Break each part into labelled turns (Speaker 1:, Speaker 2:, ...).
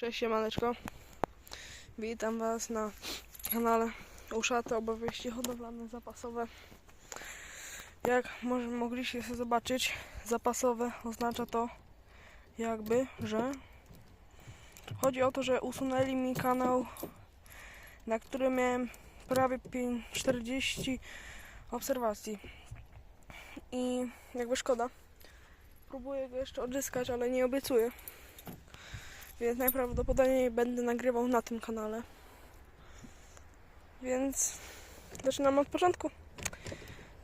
Speaker 1: Cześć siemaneczko. Witam Was na kanale Uszaty Opowieści Hodowlane Zapasowe. Jak może mogliście sobie zobaczyć, zapasowe oznacza to jakby, że chodzi o to, że usunęli mi kanał, na którym miałem prawie pię- 40 obserwacji. I jakby szkoda. Próbuję go jeszcze odzyskać, ale nie obiecuję. Więc najprawdopodobniej będę nagrywał na tym kanale. Więc zaczynam od początku.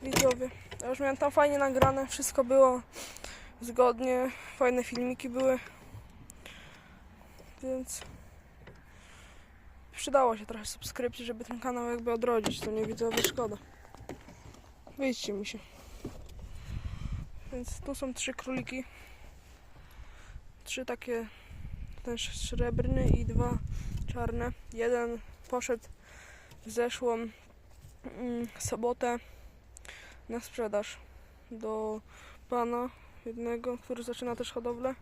Speaker 1: Widzowie. Ja już miałem tam fajnie nagrane, wszystko było zgodnie, fajne filmiki były. Więc przydało się trochę subskrypcji, żeby ten kanał jakby odrodzić, to nie widzowie szkoda. Wyjdźcie mi się. Więc tu są trzy króliki. Trzy takie ten srebrny i dwa czarne. Jeden poszedł w zeszłą mm, sobotę na sprzedaż do pana jednego, który zaczyna też hodowlę.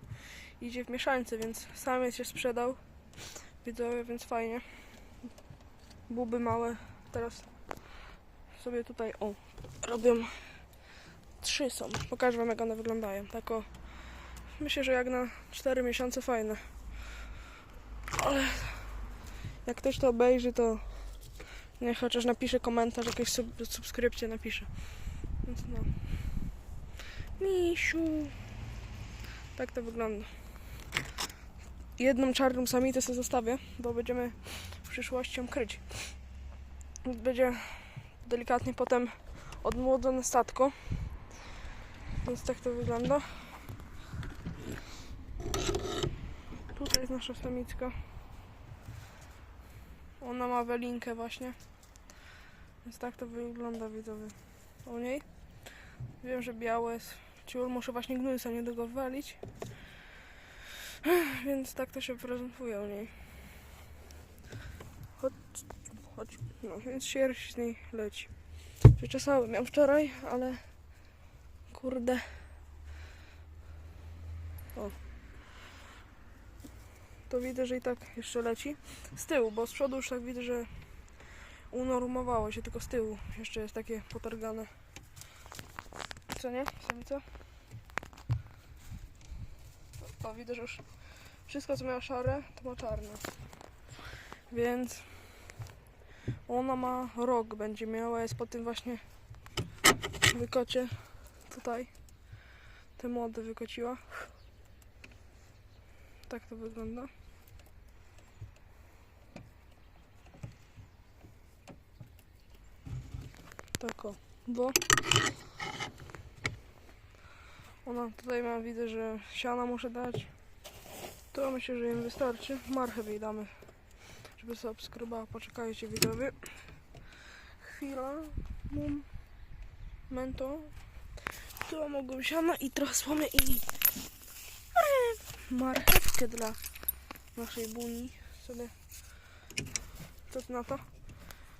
Speaker 1: Idzie w mieszańce, więc samiec się sprzedał. Widzowie, więc fajnie. Buby małe. Teraz sobie tutaj, o, robią trzy są. Pokażę wam jak one wyglądają. Tak o, myślę, że jak na 4 miesiące fajne. Ale jak ktoś to obejrzy, to niech chociaż napisze komentarz, jakieś sub subskrypcję napisze. Więc no. Misiu. Tak to wygląda. Jedną czarną samitę sobie zostawię, bo będziemy w przyszłości ją kryć. Będzie delikatnie potem odmłodzone statko. Więc tak to wygląda. Tutaj jest nasza samicka. Ona ma welinkę właśnie. Więc tak to wygląda widzowie u niej. Wiem, że białe jest ciul. Muszę właśnie gnójsa niedługo walić. Więc tak to się prezentuje u niej. Chodź, chodź. No, więc sierść z niej leci. Przyczesałem ją wczoraj, ale kurde. O. To widzę, że i tak jeszcze leci. Z tyłu, bo z przodu już tak widzę, że unormowało się, tylko z tyłu jeszcze jest takie potargane. Co nie? Samica? O, widzę, że już wszystko co miało szare, to ma czarne. Więc ona ma rok, będzie miała, jest po tym właśnie wykocie tutaj. Te młode wykociła. Tak to wygląda. Tak o, bo ona tutaj ma, widzę, że siana muszę dać. To myślę, że im wystarczy. Marchew jej damy, żeby sobie. Poczekajcie widzowie. Chwila. Mum. Mento. Tu mogą siana i trochę słomy i marchewkę dla naszej buni sobie. Co ty na to?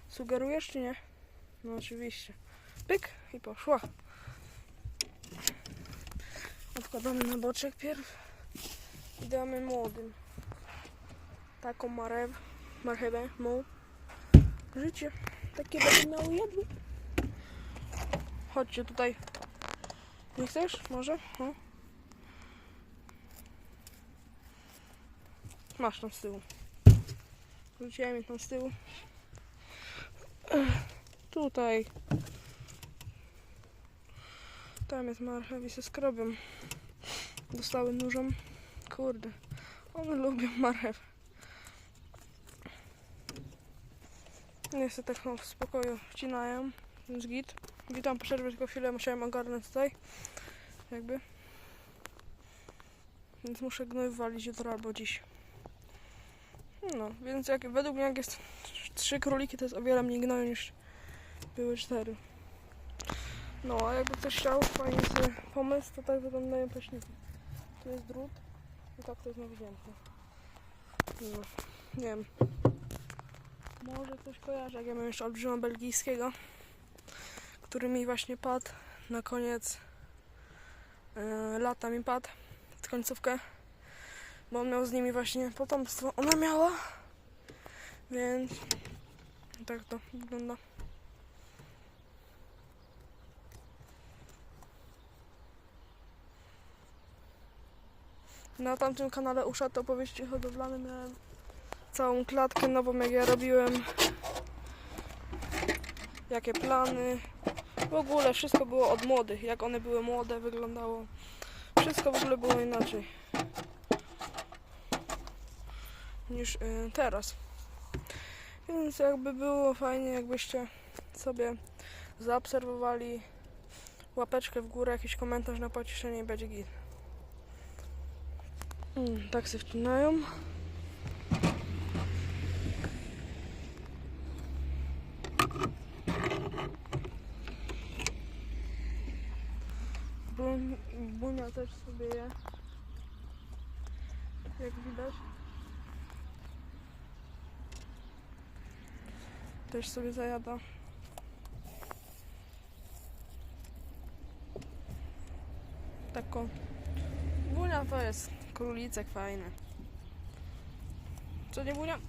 Speaker 1: Sugerujesz czy nie? No oczywiście. Pyk i poszła. Odkładamy na boczek pierw i damy młodym. Taką marew, marchewę, mu. Życie. Takie będą miały jadły. Chodźcie tutaj. Nie chcesz? Może? O. Masz tam z tyłu. Wróciłem tam z tyłu. Tutaj. Tam jest marchew i se skrobią. Dostały nóżą. Kurde. One lubią marchew. Nie chcę tak w spokoju wcinają. Więc git. Witam po przerwie tylko chwilę musiałem ogarnąć tutaj. Jakby. Więc muszę gnój walić jutro albo dziś. No, więc jak, według mnie jak jest trzy króliki, to jest o wiele mniej gnoju niż były cztery. No, a jakby ktoś chciał fajny sobie pomysł, to tak wyglądają paśniki. Tu jest drut i tak to jest nawzięte. No, nie wiem. Może ktoś kojarzy, jak ja mam jeszcze olbrzyma belgijskiego, który mi właśnie padł na koniec yy, lata mi padł, w końcówkę. Bo on miał z nimi właśnie potomstwo. Ona miała, więc tak to wygląda. Na tamtym kanale Uszate Opowieści Hodowlane miałem całą klatkę nową, jak ja robiłem. Jakie plany. W ogóle wszystko było od młodych. Jak one były młode, wyglądało. Wszystko w ogóle było inaczej. Niż y, teraz. Więc jakby było fajnie, jakbyście sobie zaobserwowali łapeczkę w górę, jakiś komentarz na pocieszenie i będzie git. Mm, tak się wcinają. Bun- Bunia też sobie je. Jak widać. Też sobie zajada. Taką. Bunia to jest królicek fajny. Co nie Bunia?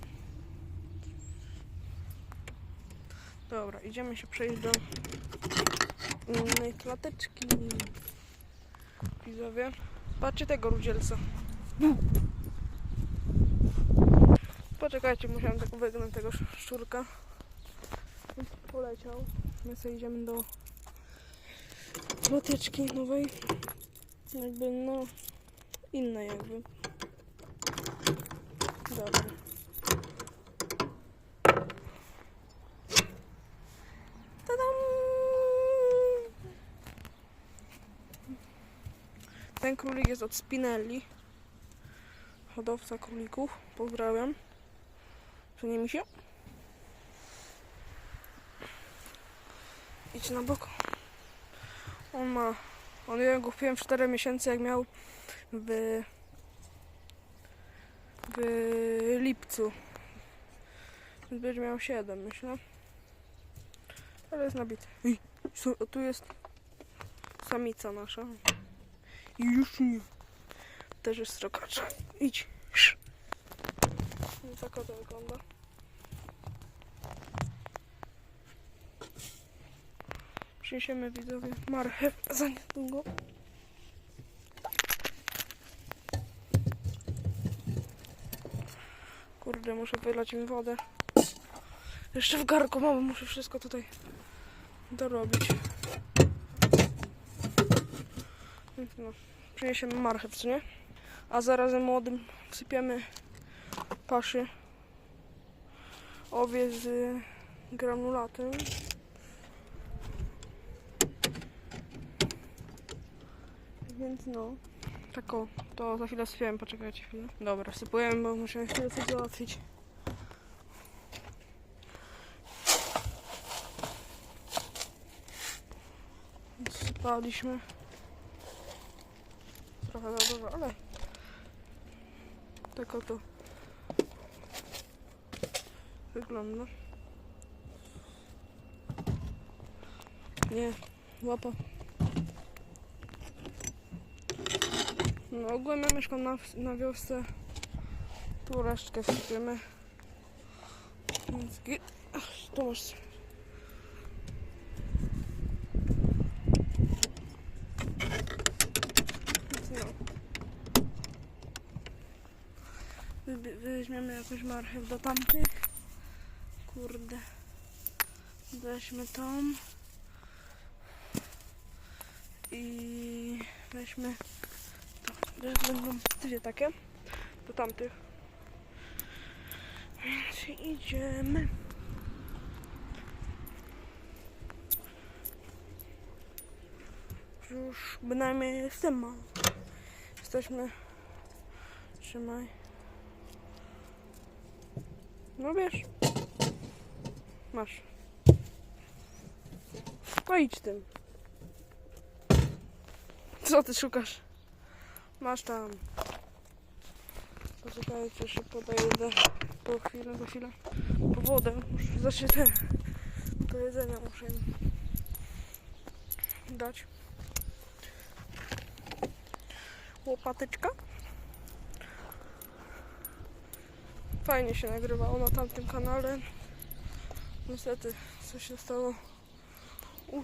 Speaker 1: Dobra, idziemy się przejść do innej klateczki. Widzowie. Patrzcie tego rudzielca. Poczekajcie, musiałem tak wygnąć tego sz- szczurka. Poleciał. My sobie idziemy do klateczki nowej. Jakby no innej jakby. Dobra. Tadam! Ten królik jest od Spinelli. Hodowca królików. Pozdrawiam. Czy nie mi się? Idź na bok. On ma. On ja go kupiłem w 4 miesiące, jak miał w. w lipcu. Więc będzie miał 7, myślę. Ale jest nabity. Ej, tu jest samica nasza. I już nie. Też jest strokacza. Idź. No tak to wygląda. Przyniesiemy widzowie marchew za niedługo. Kurde, muszę wylać im wodę. Jeszcze w garku mam, muszę wszystko tutaj dorobić. No, przyniesiemy marchew, co nie? A zarazem młodym wsypiemy paszy owie z granulatem. Więc no, tak o, to za chwilę sypiemy, poczekajcie chwilę. Dobra, sypujemy, bo muszę chwilę coś załatwić. Sypaliśmy. Trochę za dużo, ale tak oto wygląda. Nie, łapa. No ogólnie ja mieszkam na, na wiosce. Tu resztkę sypiemy. Więc git. Ach, tu masz. No. Weźmiemy jakąś marchew do tamtych. Kurde. Weźmy tą. I weźmy Teraz będą dwie takie. Do tamtych. Więc idziemy. Już bynajmniej jestem ma. Jesteśmy. Trzymaj. No wiesz. Masz. No idź tym. Co ty szukasz? Masz tam. Poczekajcie, jeszcze podejdę. Po chwilę, za chwilę. Po wodę. Muszę zacznie te, do jedzenia muszę im dać. Łopateczka. fajnie się nagrywało na tamtym kanale. Niestety, coś się stało. U.